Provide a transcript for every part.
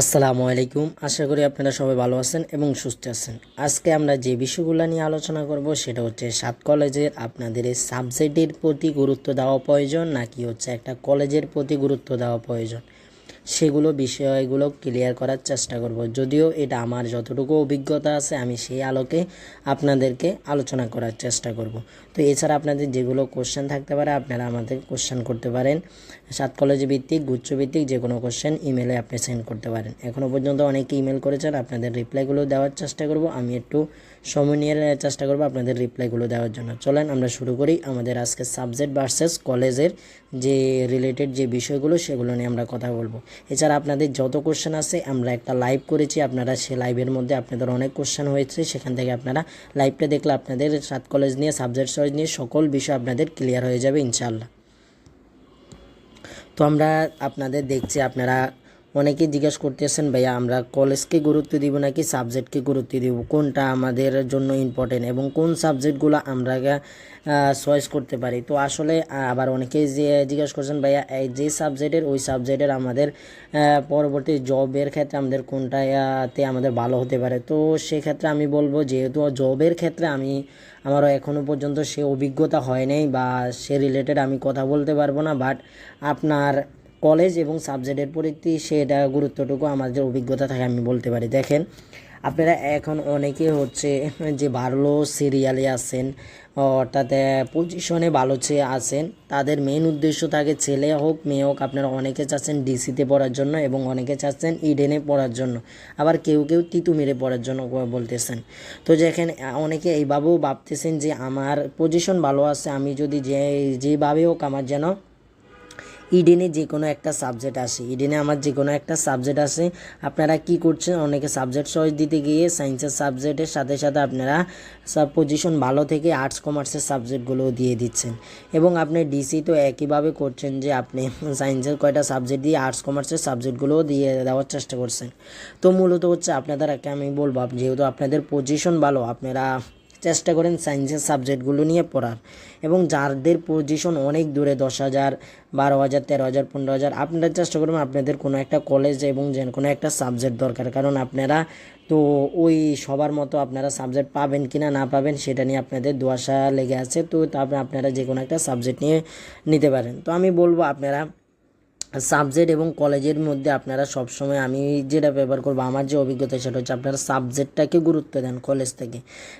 আসসালামু আলাইকুম। আশা করি আপনারা সবাই ভালো আছেন এবং সুস্থ আছেন। আজকে আমরা যে বিষয়গুলো নিয়ে আলোচনা করব সেটা হচ্ছে সাত কলেজের আপনাদের সাবজেক্টের প্রতি গুরুত্ব দেওয়া প্রয়োজন নাকি হচ্ছে একটা কলেজের প্রতি গুরুত্ব দেওয়া প্রয়োজন। সেগুলো বিষয়গুলো ক্লিয়ার করার চেষ্টা করব। যদিও এটা আমার যতটুকু অভিজ্ঞতা আছে, আমি সেই আলোকে আপনাদেরকে আলোচনা করার চেষ্টা করব। তো এছাড়া আপনাদের যেগুলো কোশ্চেন থাকতে পারে, আপনারা আমাদের কোশ্চেন করতে পারেন। সাত কলেজ ভিত্তিক, গুচ্ছ ভিত্তিক যে কোনো কোশ্চেন ইমেলে আপনি সেন্ড করতে পারেন। এখনও পর্যন্ত অনেকে ইমেল করেছেন, আপনাদের রিপ্লাইগুলো দেওয়ার চেষ্টা করব। আমি একটু সময় নিয়ে চেষ্টা করব আপনাদের রিপ্লাইগুলো দেওয়ার জন্য। চলেন আমরা শুরু করি আমাদের আজকে সাবজেক্ট ভার্সেস কলেজের যে রিলেটেড যে বিষয়গুলো, সেগুলো নিয়ে আমরা কথা বলব। এছাড়া আপনাদের যত কোশ্চেন আছে, আমরা একটা লাইভ করেছি। আপনারা সে লাইভের মধ্যে আপনাদের অনেক কোশ্চেন হয়েছে। সেখান থেকে আপনারা লাইভটা দেখলে আপনাদের সাত কলেজ নিয়ে সাবজেক্ট চয়েস নিয়ে সকল বিষয় আপনাদের ক্লিয়ার হয়ে যাবে ইনশাল্লাহ তো আমরা আপনাদের দেখছি, আপনারা অনেকে জিজ্ঞাসা করতেছেন, ভাইয়া, আমরা কলেজকে গুরুত্ব দিব নাকি সাবজেক্টকে গুরুত্ব দিব? কোনটা আমাদের জন্য ইম্পর্টেন্ট এবং কোন সাবজেক্টগুলো আমরা চয়েস করতে পারি? তো আসলে আবার অনেকেই যে জিজ্ঞাসা করছেন, ভাইয়া, এই যে সাবজেক্টের ওই সাবজেক্টের আমাদের পরবর্তী জবের ক্ষেত্রে আমাদের কোনটাতে আমাদের ভালো হতে পারে? তো সেক্ষেত্রে আমি বলব, যেহেতু জবের ক্ষেত্রে আমি, আমারও এখনও পর্যন্ত সে অভিজ্ঞতা হয় নাই বা সে রিলেটেড আমি কথা বলতে পারব না বাট আপনার কলেজ এবং সাবজেক্টের প্রতি সেটা গুরুত্বটুকু আমাদের অভিজ্ঞতা থাকে আমি বলতে পারি। দেখেন, আপনারা এখন অনেকে হচ্ছে যে ভালো সিরিয়ালে আছেন, অর্থাৎ পজিশনে ভালো চেয়ে আছেন, তাদের মেন উদ্দেশ্য থাকে ছেলে হোক, মেয়ে হোক, আপনারা অনেকে চাচ্ছেন ডিসিতে পড়ার জন্য এবং অনেকে চাচ্ছেন ইডেনে পড়ার জন্য। আবার কেউ কেউ তিতুমিরে পড়ার জন্য বলতেছেন। তো যেখানে অনেকে এইভাবেও ভাবতেছেন যে আমার পজিশন ভালো আছে, আমি যদি যে, যেভাবে হোক আমার যেন ইডেনে যে কোনো একটা সাবজেক্ট আসে। ইডেনে আমার যে কোনো একটা সাবজেক্ট আসে। আপনারা কি করছেন? অনেকে সাবজেক্ট চয়েস দিতে গিয়ে সায়েন্সের সাবজেক্টের সাথে সাথে আপনারা সব পজিশন ভালো থেকে আর্টস কমার্সের সাবজেক্টগুলোও দিয়ে দিচ্ছেন। এবং আপনি ডিসি তো একইভাবে করছেন যে আপনি সায়েন্সের কয়টা সাবজেক্ট দিয়ে আর্টস কমার্সের সাবজেক্টগুলোও দিয়ে দেওয়ার চেষ্টা করছেন। তো মূলত হচ্ছে আপনাদেরকে আমি বলব, যেহেতু আপনাদের পজিশন ভালো, আপনারা চেষ্টা করেন সায়েন্সের সাবজেক্টগুলো নিয়ে পড়ার। এবং যাদের পজিশন অনেক দূরে, দশ হাজার, বারো হাজার, তেরো হাজার, পনেরো হাজার, আপনারা চেষ্টা করবেন আপনাদের কোনো একটা কলেজ এবং যে কোনো একটা সাবজেক্ট দরকার। কারণ আপনারা তো ওই সবার মতো আপনারা সাবজেক্ট পাবেন কি না না পাবেন সেটা নিয়ে আপনাদের দোয়াশা লেগে আছে। তো তারপরে আপনারা যে কোনো একটা সাবজেক্ট নিয়ে নিতে পারেন। তো আমি বলব আপনারা সাবজেক্ট এবং কলেজের মধ্যে আপনারা সবসময় আমি যেটা ব্যবহার করব, আমার যে অভিজ্ঞতা সেটা হচ্ছে আপনারা সাবজেক্টটাকে গুরুত্ব দেন কলেজ থেকে।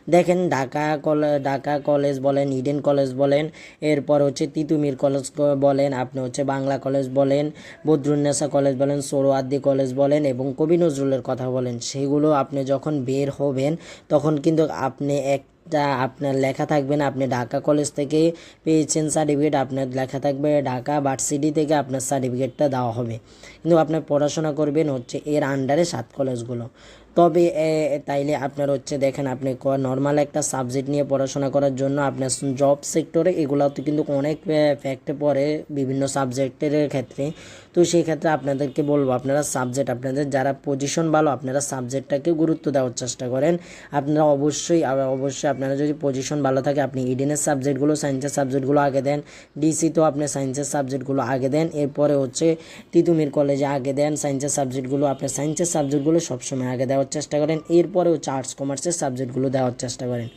দেখেন ঢাকা কলেজ ঢাকা কলেজ বলেন ইডেন কলেজ বলেন, এরপর হচ্ছে তিতুমির কলেজ বলেন, আপনি হচ্ছে বাংলা কলেজ বলেন বদরুন্নেসা কলেজ বলেন সোরোয়াদ্দি কলেজ বলেন এবং কবি নজরুলের কথা বলেন, সেগুলো আপনি যখন বের হবেন, তখন কিন্তু আপনি এক টা আপনার লেখা থাকবে না। আপনি ঢাকা কলেজ থেকে পেয়েছেন সার্টিফিকেট আপনার লেখা থাকবে ঢাকা ভার্সিটি থেকে আপনার সার্টিফিকেটটা দেওয়া হবে। কিন্তু আপনার পড়াশোনা করবেন হচ্ছে এর আন্ডারে সাত কলেজগুলো তবে তাইলে আপনার হচ্ছে দেখেন, আপনি নর্মাল একটা সাবজেক্ট নিয়ে পড়াশোনা করার জন্য আপনার জব সেক্টরে এগুলোতে কিন্তু অনেক ফ্যাক্টে পড়ে বিভিন্ন সাবজেক্টের ক্ষেত্রে। তো সেই ক্ষেত্রে আপনাদেরকে বলব, আপনারা সাবজেক্ট আপনাদের যারা পজিশন ভালো, আপনারা সাবজেক্টটাকে গুরুত্ব দেওয়ার চেষ্টা করেন। আপনারা অবশ্যই অবশ্যই আপনারা যদি পজিশন ভালো থাকে, আপনি ইডেনের সাবজেক্টগুলো সায়েন্সের সাবজেক্টগুলো আগে দেন। ডিসি তো আপনি সায়েন্সের সাবজেক্টগুলো আগে দেন। এরপরে হচ্ছে তিতুমির কলেজে আগে দেন। সায়েন্সের সাবজেক্টগুলো আপনার সায়েন্সের সাবজেক্টগুলো সবসময় আগে দেওয়ার চেষ্টা করেন। এরপরেও চার্টস কমার্সের সাবজেক্টগুলো দেওয়ার চেষ্টা করেন।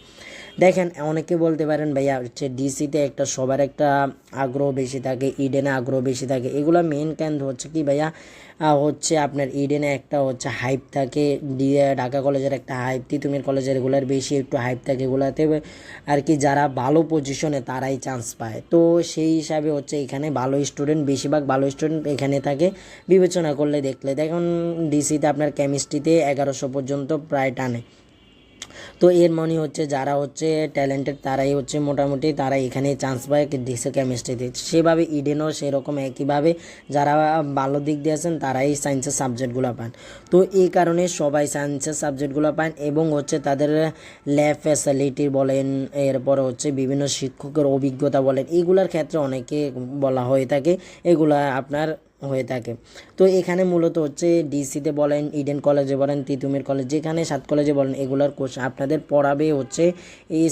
দেখেন, অনেকে বলতে পারেন, ভাইয়া, হচ্ছে ডিসিতে একটা সবার একটা আগ্রহ বেশি থাকে, ইডেনে আগ্রহ বেশি থাকে। এগুলো মেন কেন হচ্ছে কি, ভাইয়া? হচ্ছে আপনার ইডেনে একটা হচ্ছে হাইপ থাকে ঢাকা কলেজের একটা হাইপ তিতুমির কলেজের এগুলার বেশি একটু হাইপ থাকে এগুলাতে। আর কি যারা ভালো পজিশনে তারাই চান্স পায়। তো সেই হিসাবে হচ্ছে এখানে ভালো স্টুডেন্ট বেশিরভাগ ভালো স্টুডেন্ট এখানে থাকে। বিবেচনা করলে দেখলে, দেখুন ডিসিতে আপনার কেমিস্ট্রিতে এগারোশো পর্যন্ত প্রায় টানে। তো এর মনে হচ্ছে যারা হচ্ছে ট্যালেন্টেড তারাই হচ্ছে মোটামুটি তারা এখানে চান্স পায় ডিসে কেমিস্ট্রিতে সেভাবে ইডেনও সেরকম একইভাবে যারা ভালো দিক দিয়ে আছেন তারাই সায়েন্সের সাবজেক্টগুলো পান। তো এই কারণে সবাই সায়েন্সের সাবজেক্টগুলো পান এবং হচ্ছে তাদের ল্যাব ফ্যাসিলিটি বলেন, এরপর হচ্ছে বিভিন্ন শিক্ষকের অভিজ্ঞতা বলেন, এগুলার ক্ষেত্রে অনেকে বলা হয়ে থাকে, এগুলা আপনার হয়ে থাকে। তো এখানে মূলত হচ্ছে ডিসিতে বলেন ইডেন কলেজে বলেন তিতুমির কলেজ যেখানে সাত কলেজে বলেন, এগুলোর কোর্স আপনাদের পড়াবে হচ্ছে এই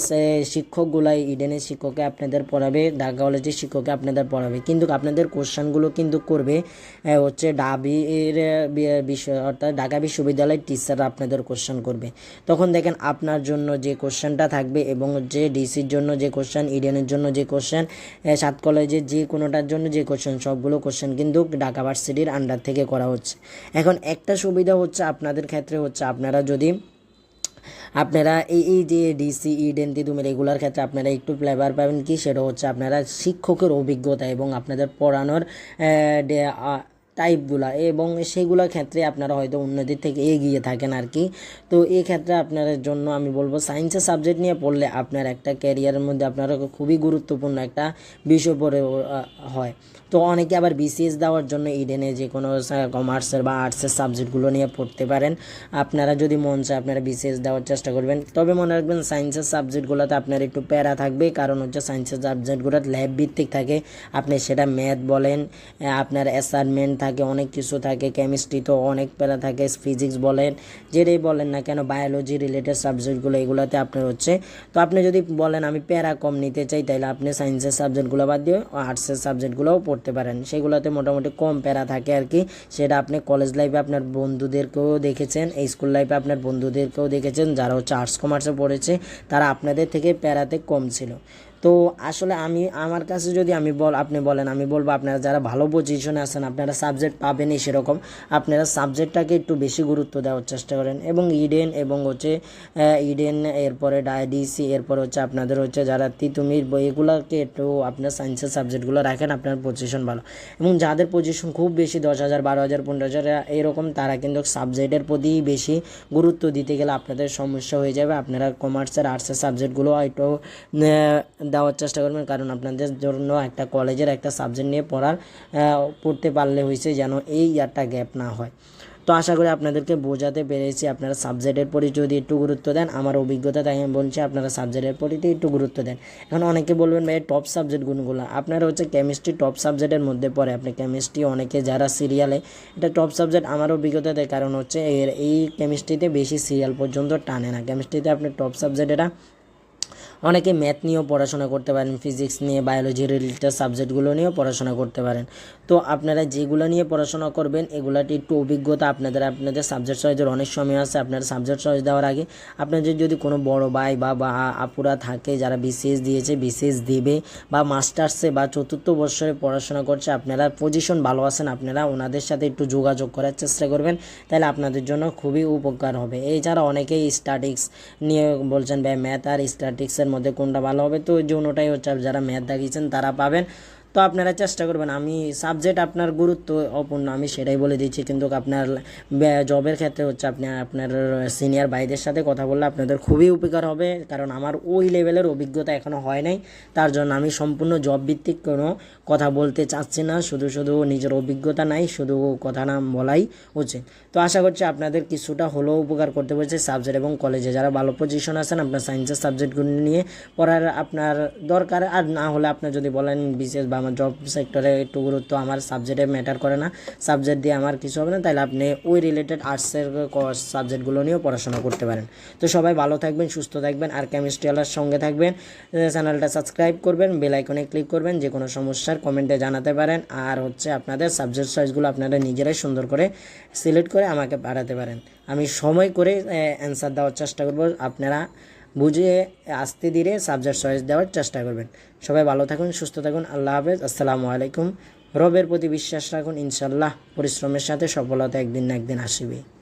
শিক্ষকগুলাই ইডেনের শিক্ষককে আপনাদের পড়াবে ঢাকা কলেজের শিক্ষককে আপনাদের পড়াবে। কিন্তু আপনাদের কোশ্চানগুলো কিন্তু করবে হচ্ছে ডাবির বিষয় অর্থাৎ ঢাকা বিশ্ববিদ্যালয়ের টিচাররা আপনাদের কোশ্চেন করবে। তখন দেখেন আপনার জন্য যে কোশ্চেনটা থাকবে এবং যে ডিসির জন্য যে কোশ্চেন ইডেনের জন্য যে কোশ্চেন সাত কলেজের যে কোনোটার জন্য যে কোশ্চেন সবগুলো কোশ্চেন কিন্তু ঢাকা ভার্সিটির আন্ডার থেকে করা হচ্ছে। এখন একটা সুবিধা হচ্ছে আপনাদের ক্ষেত্রে হচ্ছে আপনারা যদি আপনারা এই এই যে ডিসি ইডেন তুমি রেগুলার ক্ষেত্রে আপনারা একটু ফ্লেভার পাবেন কি? সেটা হচ্ছে আপনারা শিক্ষকের অভিজ্ঞতা এবং আপনাদের পড়ানোর টাইপগুলা এবং সেগুলোর ক্ষেত্রে আপনারা হয়তো উন্নতির থেকে এগিয়ে থাকেন আর কি। তো এই ক্ষেত্রে আপনাদের জন্য আমি বলব সায়েন্সের সাবজেক্ট নিয়ে পড়লে আপনার একটা ক্যারিয়ারের মধ্যে আপনার খুবই গুরুত্বপূর্ণ একটা বিষয় পড়ে হয়। তো অনেকে আবার বিসিএস দেওয়ার জন্য ইডেনে যে কোনো কমার্সের বা আর্টসের সাবজেক্টগুলো নিয়ে পড়তে পারেন। আপনারা যদি মন চায় আপনারা বিসিএস দেওয়ার চেষ্টা করবেন। তবে মনে রাখবেন সায়েন্সের সাবজেক্টগুলোতে আপনার একটু প্যারা থাকবে, কারণ হচ্ছে সায়েন্সের সাবজেক্টগুলো ল্যাব ভিত্তিক থাকে। আপনি সেটা ম্যাথ বলেন আপনার অ্যাসাইনমেন্ট থাকে, অনেক কিছু থাকে কেমিস্ট্রি তো অনেক প্যারা থাকে ফিজিক্স বলেন, যেটাই বলেন না কেন বায়োলজি রিলেটেড সাবজেক্টগুলো এগুলোতে আপনার হচ্ছে, তো আপনি যদি বলেন আমি প্যারা কম নিতে চাই তাহলে আপনি সায়েন্সের সাবজেক্টগুলো বাদ দিয়ে আর্টসের সাবজেক্টগুলোও পড়তে পারেন। সেগুলোতে মোটামুটি কম প্যারা থাকে আর কি, সেটা আপনি কলেজ লাইফে আপনার বন্ধুদেরকেও দেখেছেন স্কুল লাইফে আপনার বন্ধুদেরকেও দেখেছেন, যারা হচ্ছে আর্টস কমার্সে পড়েছে, তারা আপনাদের থেকে প্যারাতে কম ছিল। তো আসলে আমি, আমার কাছে যদি আমি বল, আপনি বলেন, আমি বলব আপনারা যারা ভালো পজিশনে আছেন, আপনারা সাবজেক্ট পাবেনই সেরকম। আপনারা সাবজেক্টটাকে একটু বেশি গুরুত্ব দেওয়ার চেষ্টা করেন। এবং ইডেন এবং হচ্ছে ইডেন এরপরে ডাইডিসি এরপরে হচ্ছে আপনাদের হচ্ছে যারা তিতুমির এগুলোকে একটু আপনার সায়েন্সের সাবজেক্টগুলো রাখেন, আপনার পজিশন ভালো। এবং যাদের পজিশন খুব বেশি, দশ হাজার, বারো হাজার, পনেরো হাজার, এরকম, তারা কিন্তু সাবজেক্টের প্রতি বেশি গুরুত্ব দিতে গেলে আপনাদের সমস্যা হয়ে যাবে। আপনারা কমার্সের আর্টসের সাবজেক্টগুলো একটু দেওয়ার চেষ্টা করবেন, কারণ আপনাদের জন্য একটা কলেজের একটা সাবজেক্ট নিয়ে পড়ার পড়তে পারলে হয়েছে যেন এই ইয়ারটা গ্যাপ না হয়। তো আশা করি আপনাদেরকে বোঝাতে পেরেছি, আপনারা সাবজেক্টের প্রতি যদি একটু গুরুত্ব দেন, আমার অভিজ্ঞতা তাই আমি বলছি, আপনারা সাবজেক্টের প্রতি একটু গুরুত্ব দেন। এখন অনেকে বলবেন, ভাই টপ সাবজেক্ট গুণগুলো আপনারা হচ্ছে কেমিস্ট্রি টপ সাবজেক্টের মধ্যে পড়ে। আপনি কেমিস্ট্রি অনেকে যারা সিরিয়ালে এটা টপ সাবজেক্ট আমার অভিজ্ঞতা দেয়, কারণ হচ্ছে এর, এই কেমিস্ট্রিতে বেশি সিরিয়াল পর্যন্ত টানে না। কেমিস্ট্রিতে আপনি টপ সাবজেক্ট এটা অনেকে ম্যাথ নিয়েও পড়াশোনা করতে পারেন ফিজিক্স নিয়ে বায়োলজি রিলেটেড সাবজেক্টগুলো নিয়েও পড়াশোনা করতে পারেন। তো আপনারা যেগুলো নিয়ে পড়াশোনা করবেন এগুলাটি একটু অভিজ্ঞতা আপনাদের আপনাদের সাবজেক্ট চয়েসের অনেক সময় আছে, আপনার সাবজেক্ট চয়েস দেওয়ার আগে। আপনাদের যদি কোনো বড় ভাই বা বা আপুরা থাকে, যারা বিসিএস দিয়েছে বিসিএস দেবে বা মাস্টার্সে বা চতুর্থ বর্ষরে পড়াশোনা করছে, আপনারা পজিশন ভালো আছেন, আপনারা ওনাদের সাথে একটু যোগাযোগ করার চেষ্টা করবেন, তাহলে আপনাদের জন্য খুবই উপকার হবে। এছাড়া অনেকেই স্ট্যাটিক্স নিয়ে বলছেন, ভাই ম্যাথ আর স্ট্যাটিক্সের মধ্যে কোনটা ভালো হবে তো যৌনটাই হচ্ছে যারা ম্যাথ দেখিয়েছেন তারা পাবেন। তো আপনারা চেষ্টা করবেন। আমি সাবজেক্ট আপনার গুরুত্ব অপূর্ণ, আমি সেটাই বলে দিচ্ছি। কিন্তু আপনার জবের ক্ষেত্রে হচ্ছে আপনি, আপনার সিনিয়র ভাইদের সাথে কথা বললে আপনাদের খুবই উপকার হবে। কারণ আমার ওই লেভেলের অভিজ্ঞতা এখনও হয় নাই। তার জন্য আমি সম্পূর্ণ জব ভিত্তিক কোনো কথা বলতে চাচ্ছি না। শুধু শুধু নিজের অভিজ্ঞতা নাই, শুধু কথা না বলাই উচিত। তো আশা করছি আপনাদের কিছুটা হলেও উপকার করতে পেরেছে সাবজেক্ট এবং কলেজে যারা ভালো পজিশন আছেন, আপনার সায়েন্সের সাবজেক্টগুলো নিয়ে পড়ার আপনার দরকার। আর না হলে আপনার যদি বলেন বিশেষ বা আমার জব সেক্টরে একটু গুরুত্ব আমার সাবজেক্টে ম্যাটার করে না। সাবজেক্ট দিয়ে আমার কিছু হবে না, তাহলে আপনি ওই রিলেটেড আর্টসের সাবজেক্টগুলো নিয়েও পড়াশোনা করতে পারেন। তো সবাই ভালো থাকবেন, সুস্থ থাকবেন, আর কেমিস্ট্রি ওয়ালার সঙ্গে থাকবেন। চ্যানেলটা সাবস্ক্রাইব করবেন বেল আইকনে ক্লিক করবেন, যে কোনো সমস্যার কমেন্টে জানাতে পারেন, আর হচ্ছে আপনাদের সাবজেক্ট চয়েসগুলো আপনারা নিজেরাই সুন্দর করে সিলেক্ট করে আমাকে পাঠাতে পারেন। আমি সময় করে অ্যান্সার দেওয়ার চেষ্টা করব। আপনারা বুঝে আসতে ধীরে সাবজেক্ট চয়েস দেওয়ার চেষ্টা করবেন। সবাই ভালো থাকুন, সুস্থ থাকুন, আল্লাহ হাফেজ। আসসালামু আলাইকুম। রবের প্রতি বিশ্বাস রাখুন ইনশাল্লাহ পরিশ্রমের সাথে সফলতা একদিন না একদিন আসবে।